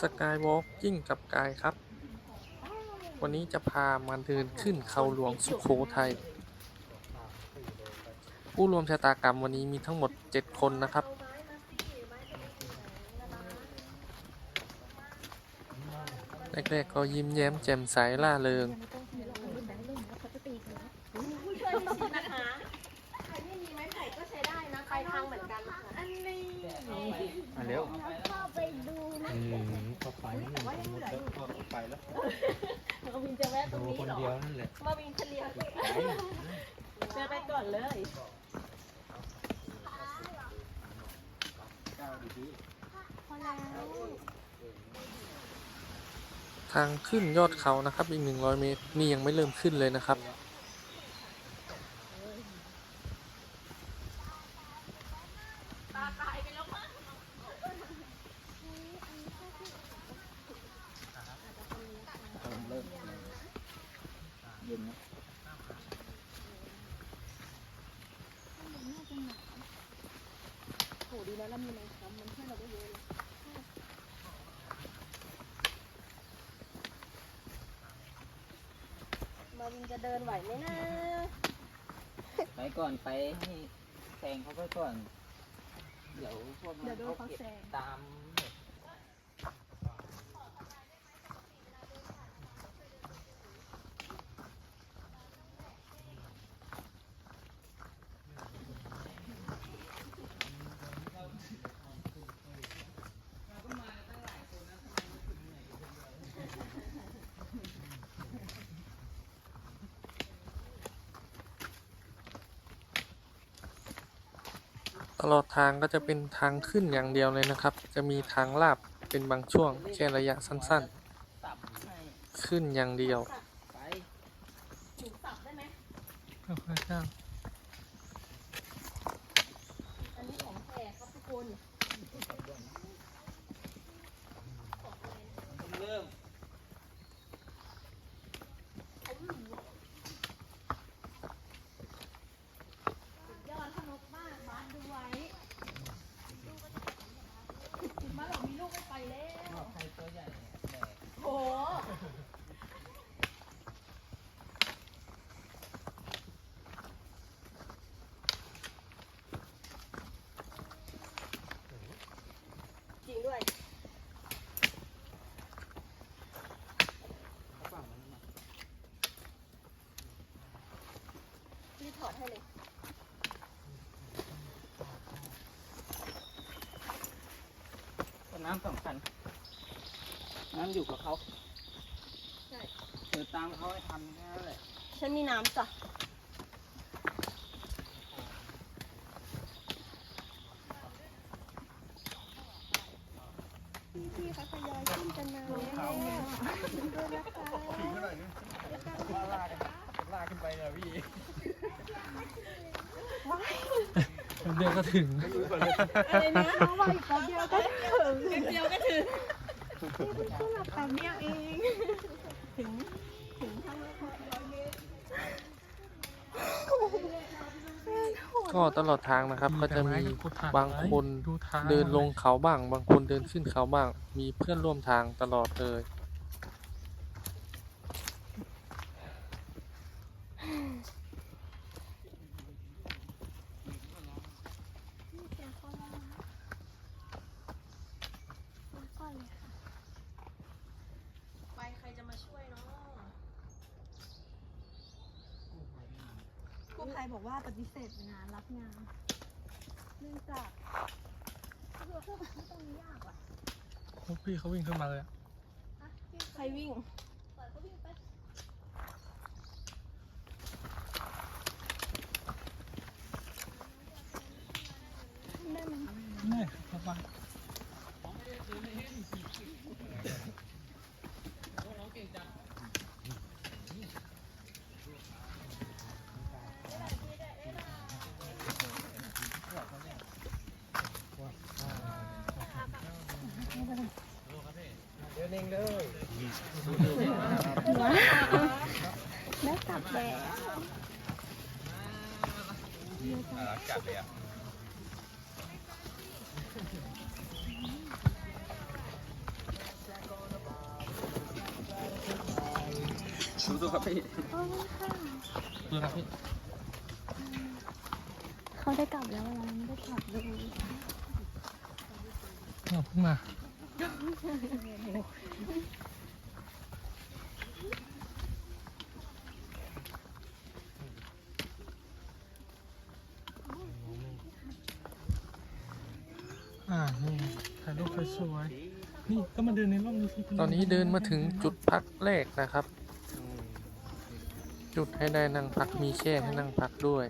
สกายวอล์กยิ่งกับกายครับ วันนี้จะพามาเดินขึ้นเขาหลวงสุโขทัยผู้รวมชะตากรรมวันนี้มีทั้งหมด 7 คนนะครับ แรกๆก็ยิ้มแย้มแจ่มใสล่าเริง นะคะใครไม่มีไม้ไผ่ก็ใช้ได้นะ ไปทางเหมือนกันค่ะอันนี้ มาเร็ว เข้าไปดูนะ อืมเข้าไปนี่มันเข้าไปแล้ว มาวินจะแวะตร ดู งนี้ คน เหรอ เดียวนั่นแหละ มาวินเฉลียวเดินไปก่อนเลย พอแล้ว ทางขึ้นยอดเขานะครับอีก100เมตรนี่ยังไม่เริ่มขึ้นเลยนะครับตาตายไปแล้วมั้งเริ่มเย็นนะโหดีนะเรามีไม้ค้ำมันช่วยเราได้เยอะเลยินจะเดินไหวไหมนะไปก่อนไปให้แซงเขาไปก่อน เดี๋ยวพวกมันเขาเก็บตาม ตลอดทางก็จะเป็นทางขึ้นอย่างเดียวเลยนะครับ จะมีทางลาบเป็นบางช่วงแค่ระยะสั้นๆ ขึ้นอย่างเดียว ไป หนูสับได้ไหม อันนี้ของแท้ครับทุกคน เริ่ม ยอดสนุกมากบ้านดูไว้มาหรอกมีลูกไม่ไปแล้ว ใครตัวใหญ่แบก โห จริงด้วย พี่ถอดให้เลย ก็น้ำสำคัญ น้ำอยู่กับ เขาใช่เดินตามเขาให้ทันแค่นั้นแหละฉันมีน้ำจ้ะพี่ๆเขาทยอยขึ้นกันมาแล้วด้วยนะคะลากขึ้นไปเลยพี่เดียวก็ถึงอะไรนะน้องบอกอีกแป๊บเดียวก็ถึงแป๊บเดียวก็ถึง ก็หลับแป๊บเดียวเอง ถึง ถึงทางหกร้อยเมตรก็ตลอดทางนะครับ ก็จะมีบางคนเดินลงเขาบ้าง บางคนเดินขึ้นเขาบ้าง มีเพื่อนร่วมทางตลอดเลย ไปใครจะมาช่วยเนาะ กู้ภัยบอกว่าปฏิเสธงานรับงาน เนื่องจากเพื่อเพื่อตรงนี้ยากว่ะพี่เขาวิ่งขึ้นมาเลยอะพี่ใครวิ่งเปิดเขาวิ่งไปนี่ครับว่าเดี๋ยวเน่ง ว้าวแล้วกลับแล้ดเลยอะสู้ๆครับพี่สู้ครับพี่เขาได้กลับแล้วเราได้กลับเลยเพึ่งมา อ่านี่ถ่ายรูปสวยๆนี่ก็มาเดินในร่มนี้สิตอนนี้เดินมาถึงจุดพักแรกนะครับ จุดให้ได้นั่งพักมีแช่ให้นั่งพักด้วย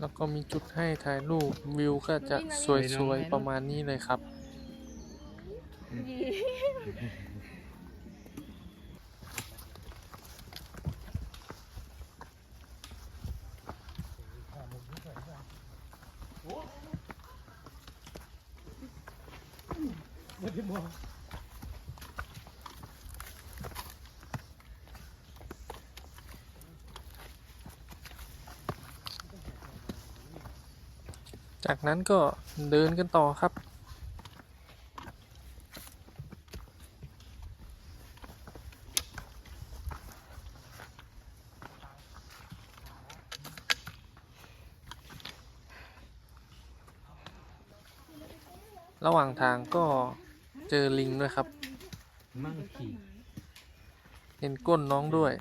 แล้วก็มีจุดให้ถ่ายรูปวิวก็จะสวยๆประมาณนี้เลยครับ ไม่มองจากนั้นก็เดินกันต่อครับ ระหว่างทางก็ เจอลิงด้วยครับ มั่งขี่ เห็นก้นน้องด้วย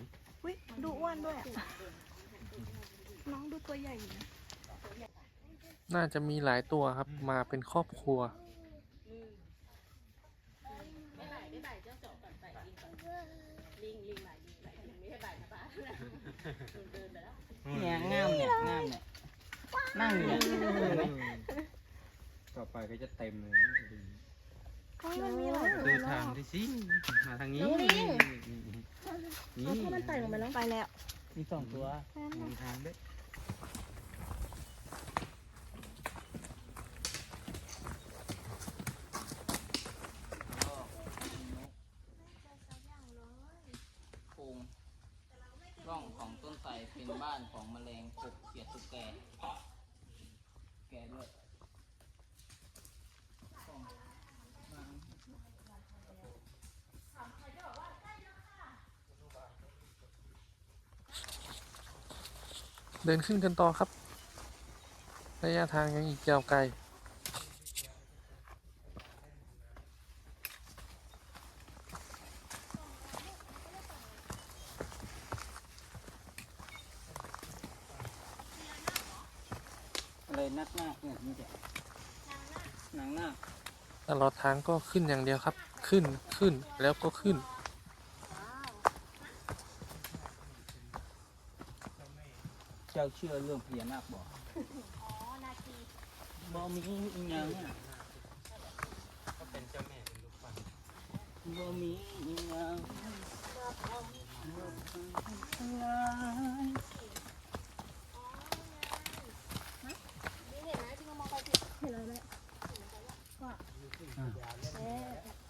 อุ้ยดูอ้วนด้วยอะน้องดูตัวใหญ่อยู่นะน่าจะมีหลายตัวครับ มาเป็นครอบครัว เนี่ยงามเนี่ยงามเนี่ยนั่งเนี่ยเห็นไหมต่อไปก็จะเต็มเลย โอ้ยมันมีหลายตัว ดูแล้วทางดิสิมาทางนี้น้องลิง นี่เอาถ้ามันไต่ลงไปแล้ว ไปแล้ว มีสองตัวมีทางด้วย โพรงร่องของต้นไทรเป็นบ้านของแมลงกบเขียดตุ๊กแก แกด้วย เดินขึ้นกันต่อครับ ระยะทางยังอีกยาวไกลอะไรนักหน้าเนี่ยนี่จะหนังหน้าตลอดทางก็ขึ้นอย่างเดียวครับ ขึ้นขึ้นแล้วก็ขึ้น เจ้าเชื่อเรื่องพญานาคบอกบ่มีอีหยังอะก็เป็นเจ้าแม่เป็นลูกฟันบ่มีอีหยัง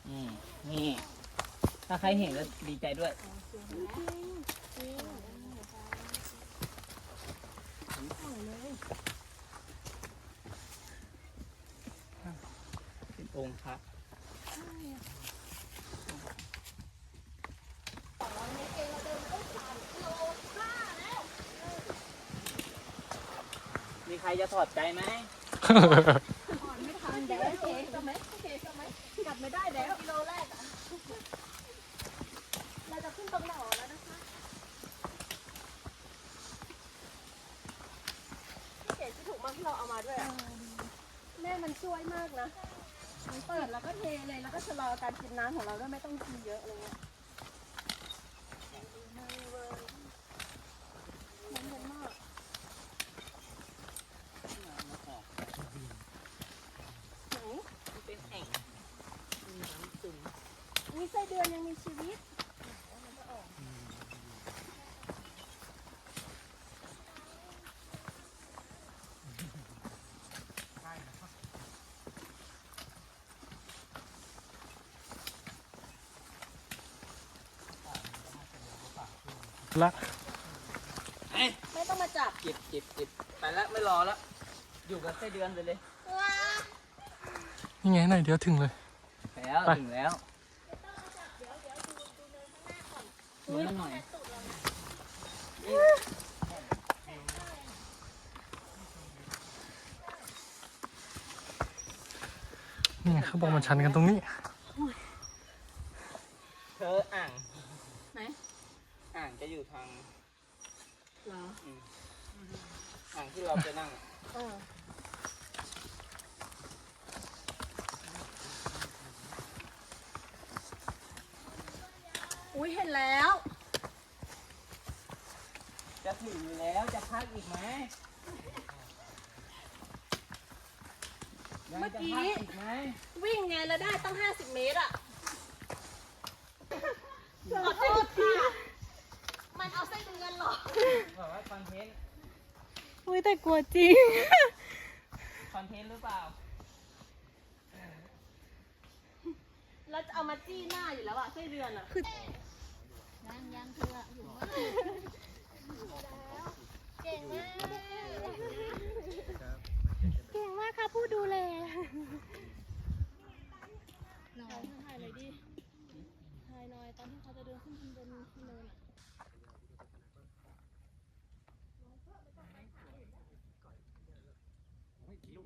นี่นี่ ถ้าใครเห็นก็ดีใจด้วยเป็ องค์พระมีใครจะถอดใจไหมเดี๋ยวโอเคใช่ไหมโอเคใช่ไหมกลับไม่ได้แล้วกิโลแรกอะเราจะขึ้นตรงหล่อแล้วนะคะเก๋ที่ถูกมากที่เราเอามาด้วยอะแม่มันช่วยมากนะ เปิดแล้วก็เทเลยแล้วก็ชะลอการกินน้ำของเราด้วยไม่ต้องกินเยอะอะไรเงี้ยมันเย็นมาก ไหน เป็นแอ่ง มีไส้เดือนยังมีชีวิต ละไม่ต้องมาจับเจ็บเจ็บเจ็บไปแล้วไม่รอแล้วอยู่กับไส้เดือนไปเลยนี่ไงไหนเดี๋ยวถึงเลยแล้วไปถึงแล้วหมุนมาหน่อยนี่เขาบอกมันชันกันตรงนี้ เธออ่าง ไหน อ่างจะอยู่ทาง เหรอ อ่างที่ เราจะนั่งอะเอออุ้ยเห็นแล้ว จะถึงอยู่แล้วจะพักอีกไหมยังเมื่อจะกี้พักอีกไหมวิ่งไงแล้วได้ตั้ง 50 เมตรอะขอโทษค่ะ มันเอาไส้เดือนหรอบอกว่าคอนเทนต์ อุ้ยแต่กลัวจริง คอนเทนต์หรือเปล่า แล้วจะเอามาจี้หน้าอยู่แล้วอะไส้เดือนอะคือยังยังเธออยู่ว่าเก่งมาก เก่งมากค่ะผู้ดูแลน้องถ่ายเลยดิถ่ายหน่อยตอนที่เขาจะเดินขึ้นบนเนินอะ ลูก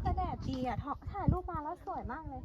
แต่แดดดีอะถ่ายรูปมาแล้วสวยมากเลย